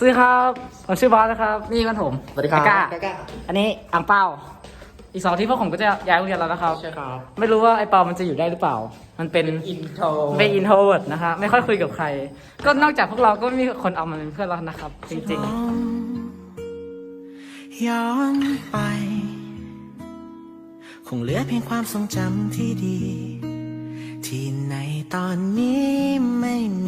สวัสดีครับผมชื่อบอสนะครับ นี่กันผมสวัสดีครับไอ้ก้าไอ้ก้าอันนี้อังเปาอีกสองอาที่พวกผมก็จะย้ายโรงเรียนแล้วนะครับ ใช่ครับ ไม่รู้ว่าไอ้เปามันจะอยู่ได้หรือเปล่า มันเป็นอินโทรเป็นอินโทรเวิร์ดนะคะไม่ค่อยคุยกับใคร ก็นอกจากพวกเราก็ไม่มีคนเอามันเป็นเพื่อนแล้วนะครับ จริงย้อนไป คงเหลือเพียงความทรงจำที่ดี ที่ในตอนนี้ไม่มี